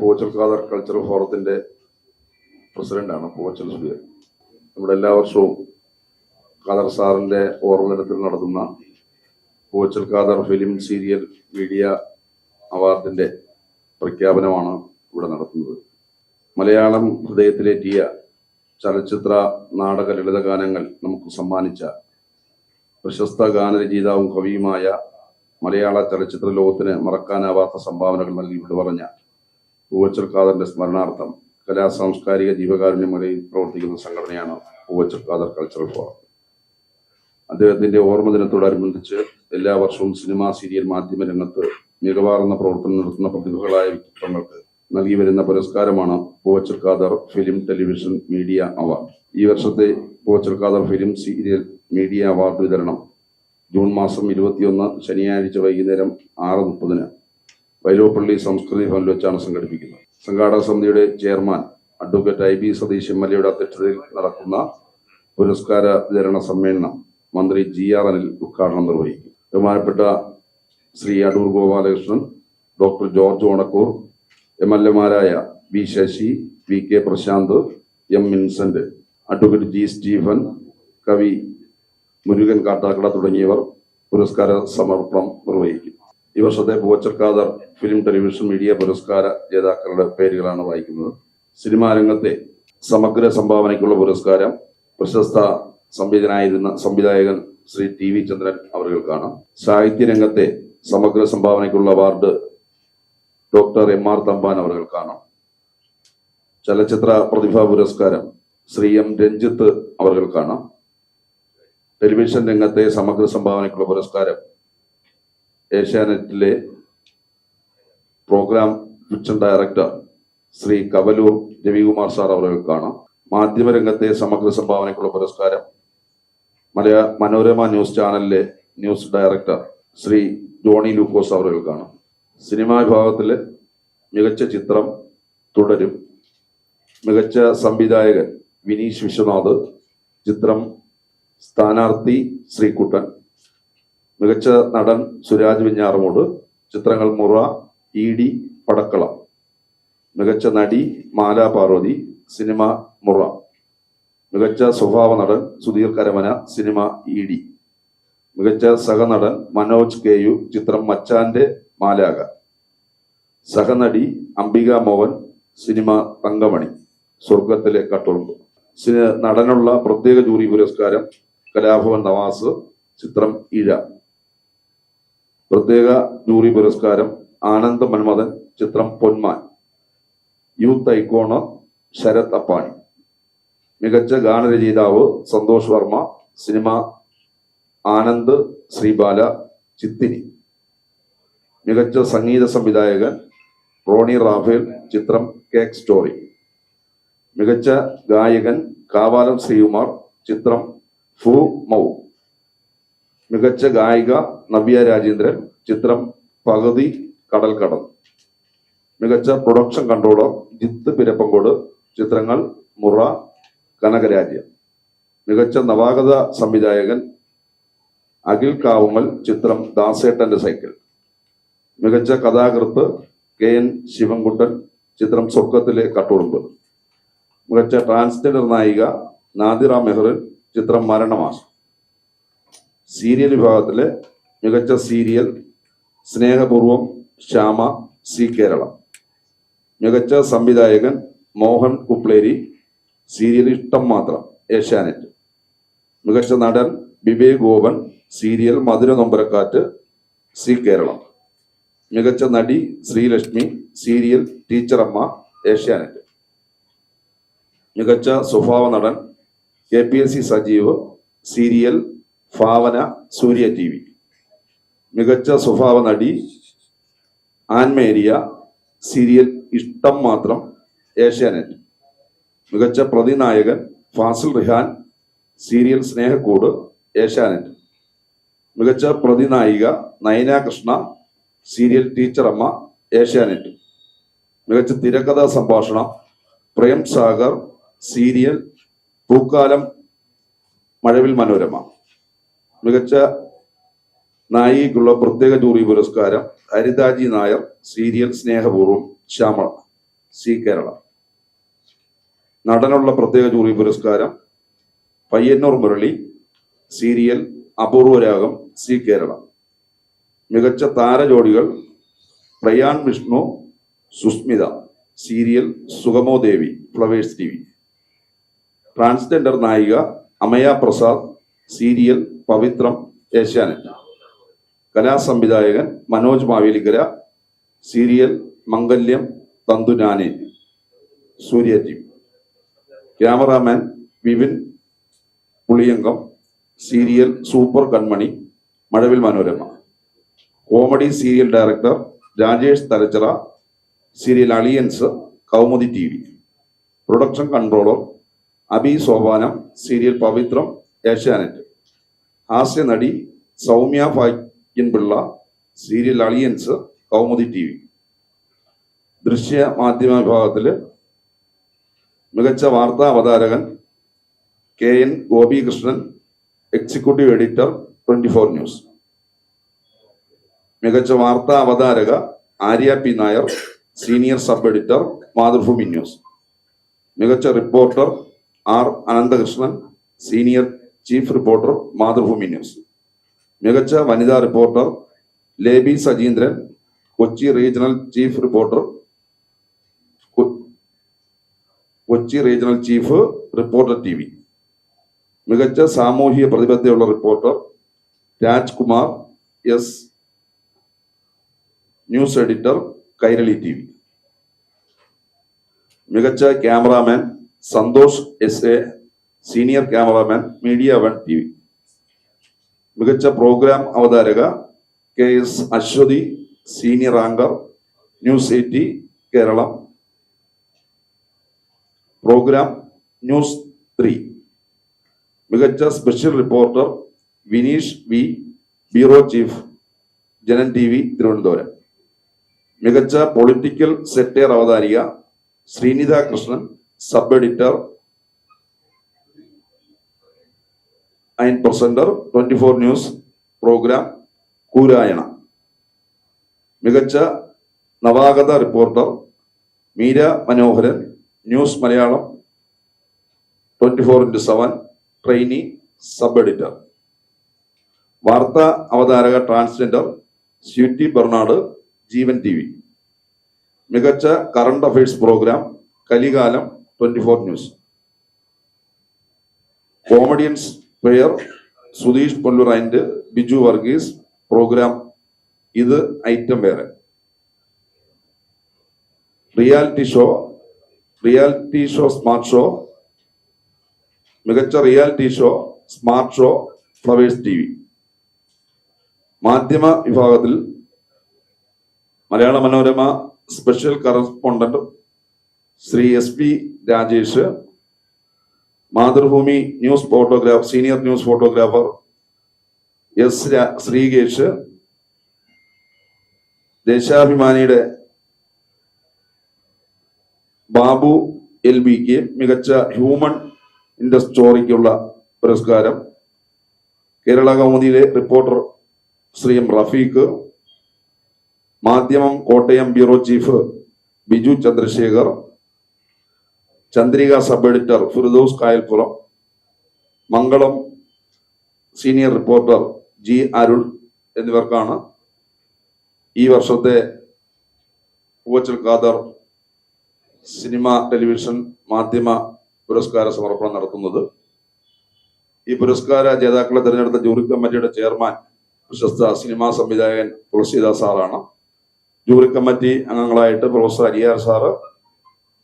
Poovachal Khader cultural ഫോറത്തിന്റെ പ്രസിഡന്റാണ് പൂവച്ചൽ സുബിയർ നമ്മുടെ എല്ലാ വർഷവും ഖാദർ സാറിന്റെ ഓർമ്മദിനത്തിൽ നടത്തുന്ന Poovachal Khader film serial media അവാർഡിന്റെ പ്രഖ്യാപനമാണ് ഇവിടെ നടത്തുന്നത്. മലയാളം ഹൃദയത്തിലേറ്റിയ ചലച്ചിത്ര നാടക ലളിതഗാനങ്ങൾ നമുക്ക് സമ്മാനിച്ച പ്രശസ്ത ഗാനരചയിതാവും കവിയുമായ മലയാള ചലച്ചിത്ര ലോകത്തിന് മറക്കാനാവാത്ത സംഭാവനകൾ നൽകി വിടുപറഞ്ഞ പൂവച്ചൽ സ്മരണാർത്ഥം കലാ സാംസ്കാരിക ജീവകാരുണ്യ മേഖലയിൽ പ്രവർത്തിക്കുന്ന സംഘടനയാണ് പൂവച്ചൽ കൾച്ചറൽ ഫോറം. അദ്ദേഹത്തിന്റെ ഓർമ്മ ദിനത്തോടനുബന്ധിച്ച് എല്ലാ വർഷവും സിനിമാ സീരിയൽ മാധ്യമ രംഗത്ത് മികവാർന്ന പ്രവർത്തനം നടത്തുന്ന പ്രതിഭകളായ വ്യക്തിത്വങ്ങൾക്ക് നൽകി വരുന്ന പുരസ്കാരമാണ് Poovachal film television media award. ഈ വർഷത്തെ Poovachal film serial media award വിതരണം ജൂൺ മാസം ഇരുപത്തിയൊന്ന് ശനിയാഴ്ച വൈകുന്നേരം ആറ് മുപ്പതിന് വൈലോപ്പള്ളി സംസ്കൃതി ഭവനിൽ വെച്ചാണ് സംഘടിപ്പിക്കുന്നത്. സംഘാടക സമിതിയുടെ chairman advocate I B Satheesh M L എയുടെ അധ്യക്ഷതയിൽ നടക്കുന്ന പുരസ്കാര വിതരണ സമ്മേളനം മന്ത്രി ജി ആർ അനിൽ ഉദ്ഘാടനം നിർവഹിക്കും. ബഹുമാനപ്പെട്ട Shri Adoor Gopalakrishnan doctor George Onakkoor M L എമാരായ V Sasi V K Prasanth M Vincent advocate G Stephen കവി മുരുകൻ കാട്ടാക്കട തുടങ്ങിയവർ പുരസ്കാര സമർപ്പണം നിർവഹിക്കും. ഈ വർഷത്തെ Poovachal Khader film television media പുരസ്കാര ജേതാക്കളുടെ പേരുകളാണ് വായിക്കുന്നത്. സിനിമാ രംഗത്തെ സമഗ്ര സംഭാവനയ്ക്കുള്ള പുരസ്കാരം പ്രശസ്ത സംവിധാനായിരുന്ന സംവിധായകൻ ശ്രീ ടി വി ചന്ദ്രൻ അവർക്കാണ് സാഹിത്യ രംഗത്തെ സമഗ്ര സംഭാവനയ്ക്കുള്ള award doctor M R Thampan അവർക്കാണ് ചലച്ചിത്ര പ്രതിഭാ പുരസ്കാരം ശ്രീ എം രഞ്ജിത്ത് അവർക്കാണ് ടെലിവിഷൻ രംഗത്തെ സമഗ്ര സംഭാവനയ്ക്കുള്ള പുരസ്കാരം ഏഷ്യാനെറ്റിലെ program fiction director Shri Kavaloor Ravikumar sir അവർക്കാണ് മാധ്യമരംഗത്തെ സമഗ്ര സംഭാവനയ്ക്കുള്ള പുരസ്കാരം മലയാ മനോരമ ന്യൂസ് ചാനലിലെ ന്യൂസ് ഡയറക്ടർ ശ്രീ ജോണി ലൂക്കോസ് അവർക്കാണ് സിനിമാ വിഭാഗത്തിലെ മികച്ച ചിത്രം തുടരും. മികച്ച സംവിധായകൻ വിനീഷ് വിശ്വനാഥ് ചിത്രം സ്ഥാനാർത്ഥി ശ്രീകുട്ടൻ മികച്ച നടൻ സുരാജ് വെഞ്ഞാറമൂട് ചിത്രങ്ങൾ മുറ ഇ ഡി പടക്കള. മികച്ച നടി മാല പാർവതി സിനിമ മുറ. മികച്ച സ്വഭാവ നടൻ Sudheer Karamana cinema E D. മികച്ച സഹനടൻ മനോജ് കെ യു ചിത്രം മച്ചാന്റെ മാലാക സഹനടി അംബിക മോഹൻ സിനിമ തങ്കമണി. സ്വർഗത്തിലെ കട്ടുറുമ്പ്. നടനുള്ള പ്രത്യേക ജൂറി പുരസ്കാരം കലാഭവൻ നവാസ് ചിത്രം ഇഴ. പ്രത്യേക ജൂറി പുരസ്കാരം ആനന്ദ മന്മഥൻ ചിത്രം പൊന്മാൻ. Youth icon Sarath Appani. മികച്ച ഗാനരചയിതാവ് സന്തോഷ് വർമ്മ സിനിമ ആനന്ദ് ശ്രീബാല ചിത്തിനി. മികച്ച സംഗീത സംവിധായകൻ റോണി റാഫേൽ ചിത്രം കേക്ക് സ്റ്റോറി. മികച്ച ഗായകൻ കാവാലം ശ്രീകുമാർ ചിത്രം ഫു മൗ. മികച്ച ഗായിക നവ്യ രാജേന്ദ്രൻ ചിത്രം പകുതി കടൽ കടൽ മികച്ച പ്രൊഡക്ഷൻ കൺട്രോളർ ജിത്ത് പിരപ്പങ്കോട് ചിത്രങ്ങൾ മുറ കനകരാജ്യം മികച്ച നവാഗത സംവിധായകൻ അഖിൽ കാവുമൽ ചിത്രം ദാസേട്ടന്റെ സൈക്കിൾ. മികച്ച കഥാകൃത്ത് കെ എൻ ശിവൻകുട്ടൻ ചിത്രം സ്വർഗത്തിലെ കട്ടുറുമ്പ്. മികച്ച ട്രാൻസ്ജെൻഡർ നായിക നാദിറ മെഹ്റിൻ ചിത്രം മരണമാസം. സീരിയൽ വിഭാഗത്തിലെ മികച്ച സീരിയൽ സ്നേഹപൂർവം ശ്യാമ സി കേരള. മികച്ച സംവിധായകൻ മോഹൻ കുപ്ലേരി സീരിയൽ ഇഷ്ടം മാത്രം ഏഷ്യാനെറ്റ്. മികച്ച നടൻ വിവേക് ഗോപൻ സീരിയൽ മധുര നൊമ്പരക്കാറ്റ് സി കേരളം. മികച്ച നടി ശ്രീലക്ഷ്മി സീരിയൽ ടീച്ചറമ്മ ഏഷ്യാനെറ്റ്. മികച്ച സ്വഭാവ നടൻ K P S C Sajeev serial Bhavana Surya T V. മികച്ച സ്വഭാവ നടി ആൻമേരിയ സീരിയൽ ഇഷ്ടം മാത്രം ഏഷ്യാനെറ്റ്. മികച്ച പ്രതിനായകൻ ഫാസിൽ റിഹാൻ സീരിയൽ സ്നേഹക്കൂട് ഏഷ്യാനെറ്റ്. മികച്ച പ്രതിനായിക നയന കൃഷ്ണ സീരിയൽ ടീച്ചറമ്മ ഏഷ്യാനെറ്റ്. മികച്ച തിരക്കഥാ സംഭാഷണം പ്രേം സാഗർ സീരിയൽ പൂക്കാലം മഴവിൽ മനോരമ. മികച്ച നായികയ്ക്കുള്ള പ്രത്യേക ജൂറി പുരസ്കാരം ഹരിതാജി നായർ സീരിയൽ സ്നേഹപൂർവം ശ്യാമള സി കേരള. നടനുള്ള പ്രത്യേക ജൂറി പുരസ്കാരം പയ്യന്നൂർ മുരളി സീരിയൽ അപൂർവരാഗം സി കേരള. മികച്ച താരജോഡികൾ Prayan Vishnu Susmitha serial Sukhamo Devi Flowers T V transgender നായിക അമയ പ്രസാദ് സീരിയൽ പവിത്രം Asianet. കലാസംവിധായകൻ Manoj Mavelikkara serial Mangalyam Thanthunane Surya cameraman Vipin Puliyankam serial super Kanmani Mazhavil Manorama. Comedy serial director Rajesh Thalachira serial Aliyans Kaumudi T V. Production controller Abi Sopanam serial Pavithram Asianet. ഹാസ്യ നടി Soumya Bhagyanpillai serial Aliyans Kaumudi T V. ദൃശ്യ മാധ്യമ വിഭാഗത്തിൽ മികച്ച വാർത്താ അവതാരകൻ K N Gopikrishnan executive editor twenty four news. മികച്ച വാർത്താ അവതാരക Arya P Nair senior sub editor Mathrubhumi news. മികച്ച reporter R Ananthakrishnan senior chief reporter Mathrubhumi news. മികച്ച വനിതാ reporter Lebi Sajeendran Kochi regional chief reporter Kochi regional chief reporter T V. മികച്ച സാമൂഹിക പ്രതിബദ്ധതയുള്ള reporter Rajkumar S news editor Kairali T V. മികച്ച cameraman Santhosh S A senior cameraman media one T V മികച്ച programme അവതാരക K S Aswathy senior anchor news eighty Keralam. Programme news three മികച്ച special reporter Vineesh V bureau chief Janam T V Thiruvananthapuram മികച്ച political satire അവതാരിക Sreenitha Krishnan sub editor and presenter twenty four news program Koorayana. മികച്ച നവാഗത reporter Meera Manoharan news Malayalam twenty four into seven trainee sub editor വാർത്താ അവതാരക transgender Sweety Bernard Jeevan T V. മികച്ച current affairs program Kalikalam twenty four news. Comedians pair Sudheesh Pollur and Biju Varghese programme. ഇത് item വേറെ. Reality show reality show smart show മികച്ച reality show smart show Flowers T V മാധ്യമ വിഭാഗത്തിൽ Malayala Manorama special correspondent Shri S P Rajesh Mathrubhumi news photograph senior news photographer S Sreekesh ദേശാഭിമാനിയുടെ Babu L ബിക്ക് മികച്ച human interest സ്റ്റോറിക്കുള്ള പുരസ്കാരം. Kerala കൗമുദിയിലെ reporter Shri M Rafeeq Madhyamam Kottayam bureau chief Biju Chandrasekhar Chandrika sub editor Firdous Kayalppuram Mangalam senior reporter G Arul എന്നിവർക്കാണ് ഈ വർഷത്തെ Poovachal Khader cinema television മാധ്യമ പുരസ്കാര സമർപ്പണം നടത്തുന്നത്. ഈ പുരസ്കാര ജേതാക്കളെ തിരഞ്ഞെടുത്ത ജൂറി കമ്മിറ്റിയുടെ ചെയർമാൻ പ്രശസ്ത സിനിമാ സംവിധായകൻ തുളസീദാസ് സാറാണ്. ജൂറി കമ്മിറ്റി അംഗങ്ങളായിട്ട് പ്രൊഫസർ അരിയാർ സാറ്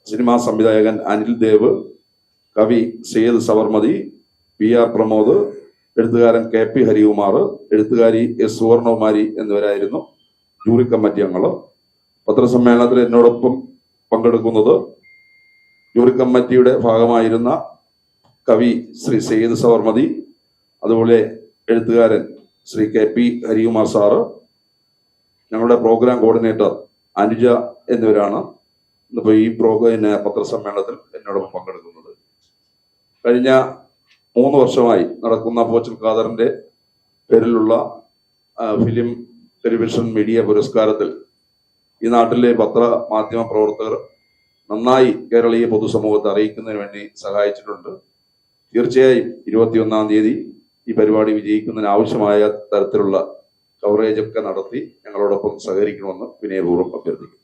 സിനിമാ സംവിധായകൻ അനിൽ ദേവ് കവി സയ്യദ് സവർമതി പി ആർ പ്രമോദ് എഴുത്തുകാരൻ കെ പി ഹരികുമാർ എഴുത്തുകാരി എസ് സുവർണകുമാരി എന്നിവരായിരുന്നു ജൂറി കമ്മിറ്റി അംഗങ്ങൾ. പത്രസമ്മേളനത്തിൽ എന്നോടൊപ്പം പങ്കെടുക്കുന്നത് ജൂറി കമ്മിറ്റിയുടെ ഭാഗമായിരുന്ന കവി ശ്രീ സയ്യിദ് സവർമതി അതുപോലെ എഴുത്തുകാരൻ Shri K P Harikumar sir ഞങ്ങളുടെ പ്രോഗ്രാം കോർഡിനേറ്റർ അനുജ എന്നിവരാണ്. ഇന്നിപ്പോൾ ഈ പ്രോഗ്രാം പത്രസമ്മേളനത്തിൽ എന്നോടൊപ്പം പങ്കെടുക്കുന്നത്. കഴിഞ്ഞ മൂന്ന് വർഷമായി നടക്കുന്ന പോച്ചൽ ഖാദറിന്റെ പേരിലുള്ള ഫിലിം ടെലിവിഷൻ മീഡിയ പുരസ്കാരത്തിൽ ഈ നാട്ടിലെ പത്ര മാധ്യമ പ്രവർത്തകർ നന്നായി കേരളീയ പൊതുസമൂഹത്തെ അറിയിക്കുന്നതിന് വേണ്ടി സഹായിച്ചിട്ടുണ്ട്. തീർച്ചയായും ഇരുപത്തിയൊന്നാം തീയതി ഈ പരിപാടി വിജയിക്കുന്നതിന് ആവശ്യമായ തരത്തിലുള്ള കവറേജ് ഒക്കെ നടത്തി ഞങ്ങളോടൊപ്പം സഹകരിക്കണമെന്ന് വിനയപൂർവം അഭ്യർത്ഥിക്കുന്നു.